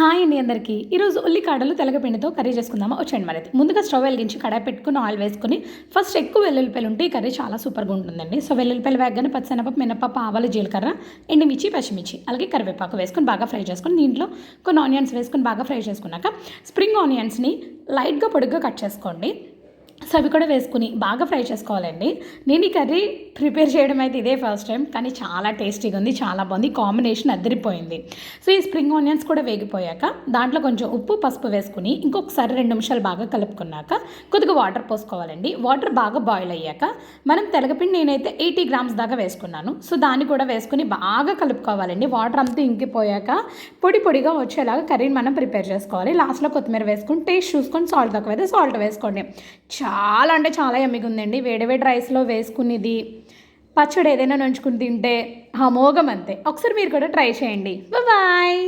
Hi అండి అందరికీ. ఈరోజు ఉల్లికాడలు తెలగపిండితో కర్రీ చేసుకుందామా? వచ్చండి మరి అయితే. ముందుగా స్టవ్ వెలిగించి కడాయి పెట్టుకుని ఆయిల్ వేసుకుని ఫస్ట్ ఎక్కువ వెల్లుల్లిపాయలు ఉంటే ఈ కర్రీ చాలా సూపర్గా ఉంటుందండి. సో వెల్లుల్లిపాయలు వేగగానే పచ్చనపప్పు మినపప్పు ఆవాలు జీలకర్ర ఎండుమిర్చి పచ్చిమిర్చి అలాగే కరివేపాకు వేసుకొని బాగా ఫ్రై చేసుకుని దీంట్లో కొన్ని ఆనియన్స్ వేసుకొని బాగా ఫ్రై చేసుకున్నాక స్ప్రింగ్ ఆనియన్స్ని లైట్గా పొడుగ్గా కట్ చేసుకోండి. సో అవి కూడా వేసుకుని బాగా ఫ్రై చేసుకోవాలండి. నేను ఈ కర్రీ ప్రిపేర్ చేయడం అయితే ఇదే ఫస్ట్ టైం కానీ చాలా టేస్టీగా ఉంది చాలా బాగుంది కాంబినేషన్ అద్దరిపోయింది సో ఈ స్ప్రింగ్ ఆనియన్స్ కూడా వేగిపోయాక దాంట్లో కొంచెం ఉప్పు పసుపు వేసుకుని ఇంకొకసారి రెండు నిమిషాలు బాగా కలుపుకున్నాక కొద్దిగా వాటర్ పోసుకోవాలండి. వాటర్ బాగా బాయిల్ అయ్యాక మనం తెలగపిండి నేనైతే ఎయిటీ గ్రామ్స్ దాకా వేసుకున్నాను. సో దాన్ని కూడా వేసుకుని బాగా కలుపుకోవాలండి. వాటర్ అంతా ఇంకిపోయాక పొడి పొడిగా వచ్చేలాగా కర్రీని మనం ప్రిపేర్ చేసుకోవాలి. లాస్ట్లో కొత్తిమీర వేసుకుని టేస్ట్ చూసుకొని సాల్ట్ తక్కువ అయితే సాల్ట్ వేసుకోండి. చాలా అంటే చాలా ఎమ్మిగా ఉందండి వేడివేడి రైస్లో వేసుకునేది పచ్చడి ఏదైనా నంచుకుని తింటే అమోఘం అంతే. ఒకసారి మీరు కూడా ట్రై చేయండి. బాయ్.